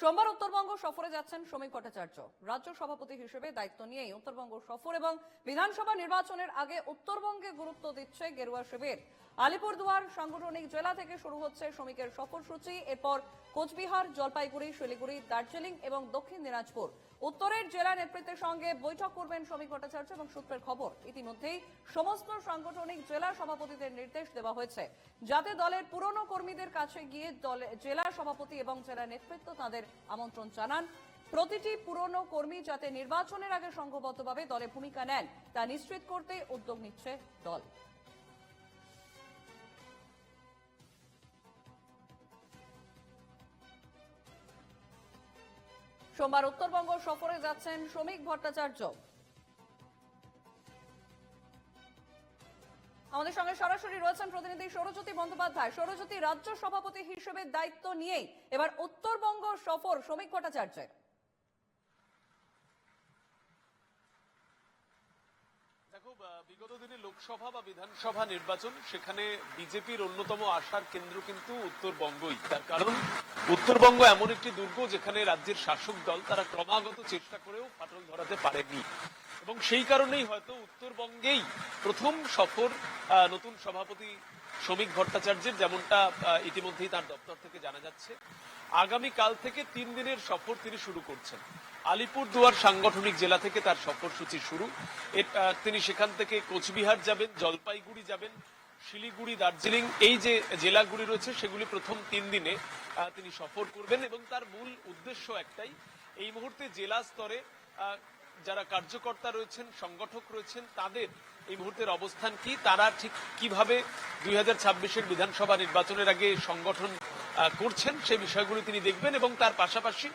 সোমবার উত্তরবঙ্গ সফরে যাচ্ছেন শ্রমিক ভট্টাচার্য। রাজ্য সভাপতি হিসেবে দায়িত্ব নিয়েই উত্তরবঙ্গ সফর এবং বিধানসভা নির্বাচনের আগে উত্তরবঙ্গে গুরুত্ব দিচ্ছে গেরুয়া শিবির। আলিপুরদুয়ার সাংগঠনিক জেলা থেকে শুরু হচ্ছে শ্রমিকের সফরসূচি এরপর কোচবিহার, জলপাইগুড়ি, শিলিগুড়ি, দার্জিলিং এবং দক্ষিণ দিনাজপুর। উত্তরের জেলা নেতৃত্বের সঙ্গে বৈঠক করবেন শ্রমিক ভট্টাচার্য এবং সূত্রের খবর, ইতিমধ্যেই সমস্ত সাংগঠনিক জেলা সভাপতিদের নির্দেশ দেওয়া হয়েছে। যাতে দলের পুরনো কর্মীদের কাছে গিয়ে জেলা সভাপতি এবং জেলা নেতৃত্ব তাদের আমন্ত্রণ জানান। প্রতিটি পুরনো কর্মী যাতে নির্বাচনের আগে সংঘবদ্ধভাবে দলে ভূমিকা নেন, তা নিশ্চিত করতে উদ্যোগ নিচ্ছে দল। সোমবার উত্তরবঙ্গ সফরে যাচ্ছেন শ্রমিক ভট্টাচার্য। আমাদের সঙ্গে সরাসরি রয়েছেন প্রতিনিধি সৌরজ্যোতি বন্দ্যোপাধ্যায়। সৌরজ্যোতি, রাজ্য সভাপতি হিসেবে দায়িত্ব নিয়েই এবার উত্তরবঙ্গ সফর শ্রমিক ভট্টাচার্যের দেখো আহ, বিগত দিনে লোকসভা বা বিধানসভা নির্বাচন, সেখানে বিজেপির অন্যতম আশার কেন্দ্র কিন্তু উত্তরবঙ্গই। তার কারণ, উত্তরবঙ্গ এমন একটি দুর্গ যেখানে রাজ্যের শাসক দল তারা ক্রমাগত চেষ্টা করেও ফাটল ধরাতে পারেনি। এবং সেই কারণেই হয়তো উত্তরবঙ্গেই প্রথম সফর নতুন সভাপতি শ্রমিক ভট্টাচার্যের, যেমনটা ইতিমধ্যেই তার দপ্তর থেকে জানা যাচ্ছে। আগামী কাল থেকে তিন দিনের সফর তিনি শুরু করছেন। আলিপুরদুয়ার সাংগঠনিক জেলা থেকে তার সফরসূচি শুরু। তিনি সেখান থেকে কোচবিহার যাবেন, জলপাইগুড়ি যাবেন, শিলিগুড়ি, দার্জিলিং, এই যে জেলাগুলি রয়েছে সেগুলি প্রথম তিন দিনে তিনি সফর করবেন এবং তার মূল উদ্দেশ্য একটাই, এই মুহূর্তে জেলা স্তরে যারা কার্যকর্তা রয়েছেন, সংগঠক রয়েছেন, তাদের এই মুহূর্তের অবস্থান কি? তারা ঠিক কীভাবে দুই হাজার বিধানসভা নির্বাচনের আগে সংগঠন করছেন, সেই বিষয়গুলি তিনি দেখবেন এবং তার পাশাপাশি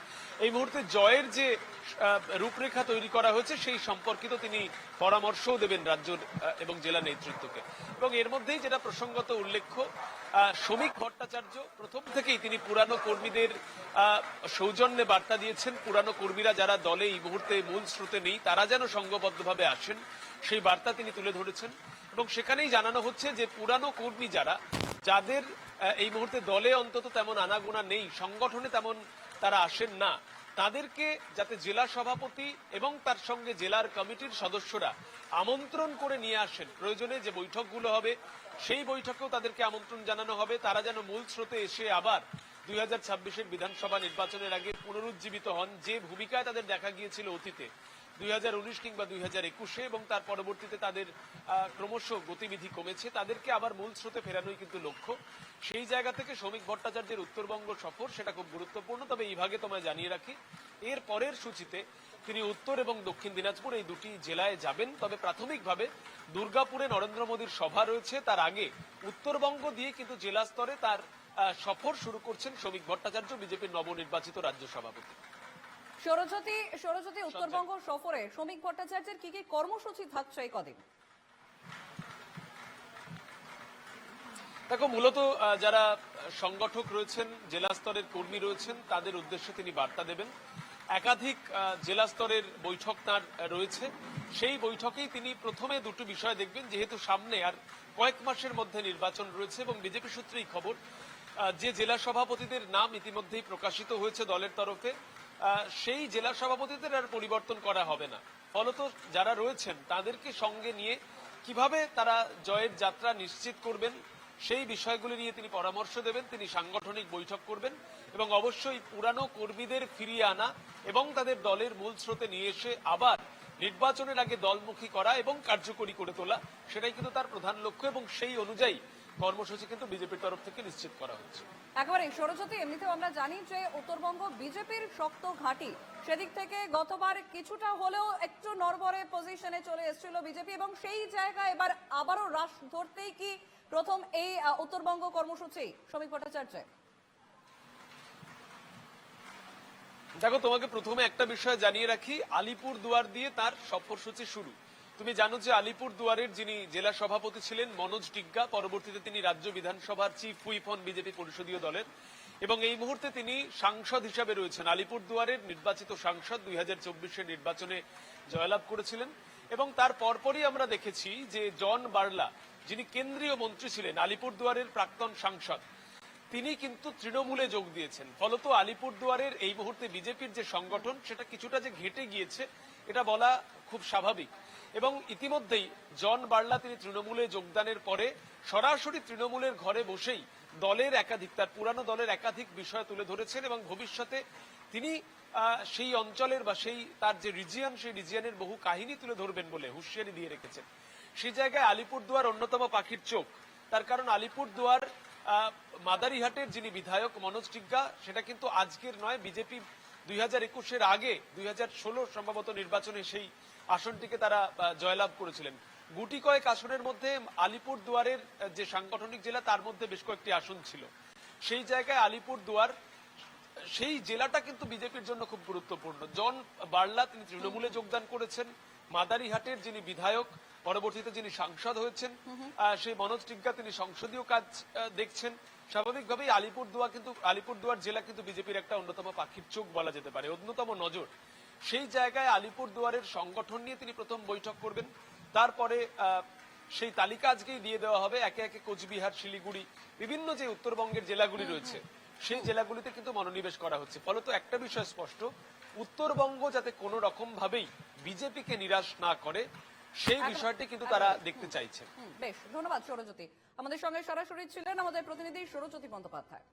এই মুহূর্তে জয়ের যে রূপরেখা তৈরি করা হয়েছে, সেই সম্পর্কিত তিনি পরামর্শও দেবেন রাজ্য এবং জেলা নেতৃত্বকে। এবং এর মধ্যেই যেটা প্রসঙ্গত উল্লেখ্য শ্রমিক ভট্টাচার্য, প্রথম থেকেই তিনি পুরানো কর্মীদের সৌজন্যে বার্তা দিয়েছেন। পুরানো কর্মীরা যারা দলে এই মুহূর্তে মূল স্রোতে নেই, তারা যেন সংঘবদ্ধভাবে আসেন, সেই বার্তা তিনি তুলে ধরেছেন। এবং সেখানেই জানানো হচ্ছে যে পুরানো কর্মী যারা, যাদের এই মুহূর্তে দলে অন্তত তেমন আনাগোনা নেই, সংগঠনে তেমন তারা আসেন না, তাদেরকে যাতে জেলা সভাপতি এবং তার সঙ্গে জেলার কমিটির সদস্যরা আমন্ত্রণ করে নিয়ে আসেন। প্রয়োজনে যে বৈঠকগুলো হবে, সেই বৈঠকেও তাদেরকে আমন্ত্রণ জানানো হবে। তারা যেন মূল স্রোতে এসে আবার দুই হাজার বিধানসভা নির্বাচনের আগে পুনরুজ্জীবিত হন। যে ভূমিকায় তাদের দেখা গিয়েছিল অতীতে দুই কিংবা দুই এবং তার পরবর্তীতে তাদের ক্রমশ গতিবিধি কমেছে। তাদেরকে আবার মূল স্রোতে ফেরানোই কিন্তু লক্ষ্য। সেই জায়গা থেকে শ্রমিক ভট্টাচার্যের উত্তরবঙ্গ সফর সেটা খুব গুরুত্বপূর্ণ, তবে এই ভাগে তোমায় জানিয়ে রাখি, এর পরের সূচিতে তিনি উত্তর এবং দক্ষিণ দিনাজপুর এই দুটি জেলায় যাবেন। তবে প্রাথমিকভাবে দুর্গাপুরে নরেন্দ্র মোদীর সভা রয়েছে। তার আগে উত্তরবঙ্গ দিয়ে কিন্তু জেলা স্তরে তার সফর শুরু করছেন শ্রমিক ভট্টাচার্য, বিজেপির নবনির্বাচিত রাজ্য সভাপতি। সৌরজ্যোতি সৌরজ্যোতি উত্তরবঙ্গ সফরে শ্রমিক ভট্টাচার্যের কি কি কর্মসূচি থাকছে এই কদিন? দেখো মূলত যারা সংগঠক রয়েছেন জেলা স্তরের কর্মী রয়েছেন তাদের উদ্দেশ্যে তিনি বার্তা দেবেন। একাধিক জেলা স্তরের বৈঠক তার রয়েছে। সেই বৈঠকেই তিনি প্রথমে দুটো বিষয় দেখবেন যেহেতু সামনে আর কয়েক মাসের মধ্যে নির্বাচন রয়েছে এবং বিজেপি সূত্রেই খবর যে জেলা সভাপতিদের নাম ইতিমধ্যেই প্রকাশিত হয়েছে দলের তরফে সেই জেলা সভাপতিদের আর পরিবর্তন করা হবে না। ফলত যারা রয়েছেন, তাদেরকে সঙ্গে নিয়ে কীভাবে তারা জয়ের যাত্রা নিশ্চিত করবেন, সেই বিষয়গুলি নিয়ে তিনি পরামর্শ দেবেন, তিনি সাংগঠনিক বৈঠক করবেন এবং অবশ্যই পুরানো কর্মীদের ফিরিয়ে আনা এবং তাদের দলের মূল স্রোতে নিয়ে এসে আবার নির্বাচনের আগে দলমুখী করা এবং কার্যকরী করে তোলা, সেটাই কিন্তু তার প্রধান লক্ষ্য এবং সেই অনুযায়ী কর্মসূচি কিন্তু বিজেপির তরফ থেকে নিশ্চিত করা হচ্ছে। একেবারে সরস্বতী এমনিতেও আমরা জানি যে উত্তরবঙ্গ বিজেপির শক্ত ঘাঁটি। সেদিক থেকে গতবার কিছুটা হলেও একটু নরবরে পজিশনে চলে এসেছিল বিজেপি এবং সেই জায়গায় এবার আবারও রাশ ধরতেই কি প্রথম এই উত্তরবঙ্গ কর্মসূচি? শ্রমিক ভট্টাচার্য। দেখো তোমাকে প্রথমে একটা বিষয় জানিয়ে রাখি আলিপুর দুয়ার দিয়ে তার সফরসূচি শুরু। তুমি জানো যে আলিপুর দুয়ারের যিনি জেলা সভাপতি ছিলেন মনোজ টিগ্গা, পরবর্তীতে তিনি রাজ্য বিধানসভার চিফ হুইপ হন বিজেপি পরিষদীয় দলের। এবং এই মুহূর্তে তিনি সাংসদ হিসাবে রয়েছেন। আলিপুর দুয়ারের নির্বাচিত সাংসদ দুই হাজার চব্বিশের নির্বাচনে জয়লাভ করেছিলেন। এবং তার পরপরই আমরা দেখেছি যে জন বার্লা, যিনি কেন্দ্রীয় মন্ত্রী ছিলেন, আলিপুর দুয়ারের প্রাক্তন সাংসদ, তিনি কিন্তু তৃণমূলে যোগ দিয়েছেন। ফলত আলিপুরদুয়ারের এই মুহূর্তে বিজেপির যে সংগঠন, সেটা কিছুটা যে ঘেটে গিয়েছে, এটা বলা খুব স্বাভাবিক। এবং ইতিমধ্যেই জন বার্লা তিনি তৃণমূলে যোগদানের পরে সরাসরি তৃণমূলের ঘরে বসেই দলের একাধিক, তার পুরানো দলের একাধিক বিষয় তুলে ধরেছেন এবং ভবিষ্যতে তিনি সেই অঞ্চলের বা সেই, তার যে রিজিয়ন, সেই রিজিয়নের বহু কাহিনী তুলে ধরবেন বলে হুঁশিয়ারি দিয়ে রেখেছেন। সেই জায়গায় আলিপুরদুয়ার অন্যতম পাখির চোখ। তার কারণ আলিপুরদুয়ার মাদারিহাটের যিনি বিধায়ক মনোজ টিগ্গা, সেটা কিন্তু আজকের নয়, বিজেপি দুই হাজার একুশের আগে দুই হাজার ষোলো সম্ভবত নির্বাচনে সেই আসনটিকে তারা জয়লাভ করেছিলেন। গুটি কয়েক আসনের মধ্যে আলিপুর দুয়ারের যে সাংগঠনিক জেলা তার মধ্যে বেশ কয়েকটি আসন ছিল। সেই জায়গায় আলিপুর দুয়ার সেই জেলাটা কিন্তু বিজেপির জন্য খুব গুরুত্বপূর্ণ। জন বার্লা তিনি তৃণমূলে যোগদান করেছেন। মাদারিহাটের যিনি বিধায়ক পরবর্তীতে যিনি সাংসদ হয়েছেন সেই মনোজ টিগ্গা তিনি সংসদীয় কাজ দেখছেন। স্বাভাবিকভাবেই আলিপুরদুয়ার কিন্তু আলিপুরদুয়ার জেলা কিন্তু বিজেপির একটা অন্যতম পাখির চোখ বলা যেতে পারে অন্যতম নজর। সেই জায়গায় আলিপুরদুয়ারের সংগঠন নিয়ে তিনি প্রথম বৈঠক করবেন। তারপরে সেই তালিকা আজকেই দিয়ে দেওয়া হবে। একে একে কোচবিহার শিলিগুড়ি বিভিন্ন যে উত্তরবঙ্গের জেলাগুলি রয়েছে সেই জেলাগুলিতে কিন্তু মনোনিবেশ করা হচ্ছে। ফলত একটা বিষয় স্পষ্ট উত্তরবঙ্গ যাতে কোনো রকম ভাবেই বিজেপিকে নিরাশ না করে সেই বিষয়টি কিন্তু তারা দেখতে চাইছে। বেশ ধন্যবাদ সৌরজ্যোতি আমাদের সঙ্গে সরাসরি ছিলেন আমাদের প্রতিনিধি সৌরজ্যোতি বন্দ্যোপাধ্যায়।